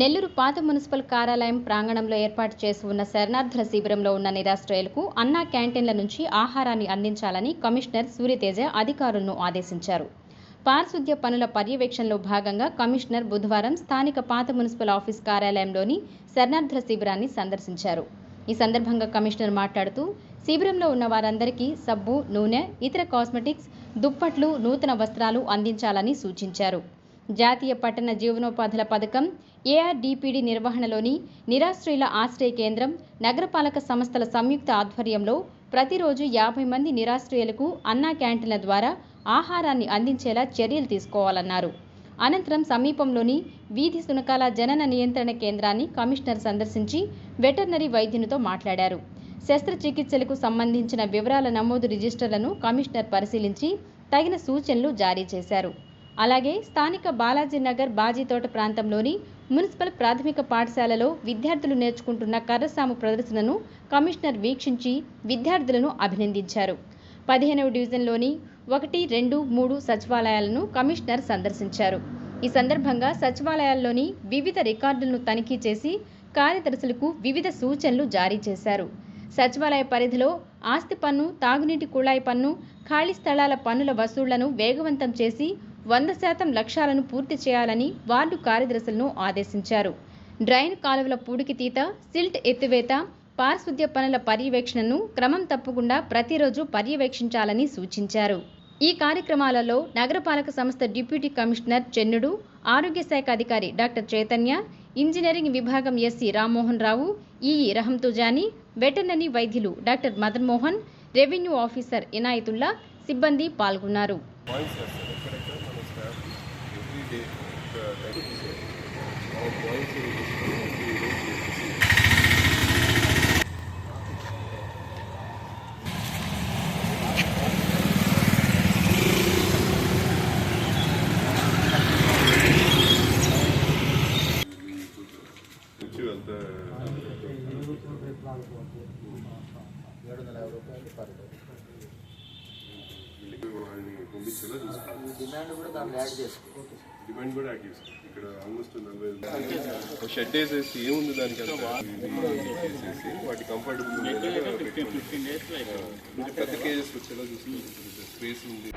నెల్లూరు పాత మున్సిపల్ కార్యాలయం ప్రాంగణంలో ఏర్పాటు చేసి ఉన్న శరణార్థుల శిబిరంలో ఉన్న నిరాశ్రయులకు అన్నా క్యాంటీన్ల నుంచి ఆహారాన్ని అందించాలని కమిషనర్ సూర్యతేజ అధికారులను ఆదేశించారు. పారిశుద్ధ్య పనుల పర్యవేక్షణలో భాగంగా కమిషనర్ బుధవారం స్థానిక పాత మున్సిపల్ ఆఫీస్ కార్యాలయంలోని శరణార్థుల శిబిరాన్ని సందర్శించారు. ఈ సందర్భంగా కమిషనర్ మాట్లాడుతూ శిబిరంలో ఉన్న వారందరికీ సబ్బు నూనె ఇతర కాస్మెటిక్స్ దుప్పట్లు నూతన వస్త్రాలు అందించాలని సూచించారు. జాతీయ పట్టణ జీవనోపాధుల పథకం ఏఆర్డిపిడి నిర్వహణలోని నిరాశ్రయుల ఆశ్రయ కేంద్రం నగరపాలక సంస్థల సంయుక్త ఆధ్వర్యంలో ప్రతిరోజు యాభై మంది నిరాశ్రయులకు అన్నా క్యాంటీన్ల ద్వారా ఆహారాన్ని అందించేలా చర్యలు తీసుకోవాలన్నారు. అనంతరం సమీపంలోని వీధి సునకాల జనన నియంత్రణ కేంద్రాన్ని కమిషనర్ సందర్శించి వెటర్నరీ వైద్యునితో మాట్లాడారు. శస్త్రచికిత్సలకు సంబంధించిన వివరాల నమోదు రిజిస్టర్లను కమిషనర్ పరిశీలించి తగిన సూచనలు జారీ చేశారు. అలాగే స్థానిక బాలాజీ నగర్ బాజీతోట ప్రాంతంలోని మున్సిపల్ ప్రాథమిక పాఠశాలలో విద్యార్థులు నేర్చుకుంటున్న కర్రసాము ప్రదర్శనను కమిషనర్ వీక్షించి విద్యార్థులను అభినందించారు. పదిహేనవ డివిజన్లోని ఒకటి రెండు మూడు సచివాలయాలను కమిషనర్ సందర్శించారు. ఈ సందర్భంగా సచివాలయాల్లోని వివిధ రికార్డులను తనిఖీ చేసి కార్యదర్శులకు వివిధ సూచనలు జారీ చేశారు. సచివాలయ పరిధిలో ఆస్తి పన్ను తాగునీటి కుళాయి పన్ను ఖాళీ స్థలాల పన్నుల వసూళ్ళను వేగవంతం చేసి వంద శాతం లక్ష్యాలను పూర్తి చేయాలని వార్డు కార్యదర్శులను ఆదేశించారు. డ్రైన్ కాలువల పూడికితీత సిల్ట్ ఎత్తివేత పారిశుద్ధ్య పనుల పర్యవేక్షణను క్రమం తప్పకుండా ప్రతిరోజు పర్యవేక్షించాలని సూచించారు. ఈ కార్యక్రమాలలో నగరపాలక సంస్థ డిప్యూటీ కమిషనర్ చెన్నుడు ఆరోగ్య శాఖ అధికారి డాక్టర్ చైతన్య ఇంజనీరింగ్ విభాగం SE Rammohan Rao EE Rahamthujani veterinary వైద్యులు doctor Madanmohan revenue officer Inayatullah సిబ్బంది పాల్గొన్నారు. పంపించేలా చూసుకోవాలి డిమాండ్ కూడా దాంట్లో యాడ్ చేసుకో డిమాండ్ కూడా యాడ్ చేస్తాం ఇక్కడ ఆల్మోస్ట్ నలభై షెడ్ వేసేసి ఏముంది దానికి చేసేసి వాటి కంఫర్టబుల్ పెద్ద కేజెస్ వచ్చేలా చూసుకుంటాం స్పేస్ ఉంది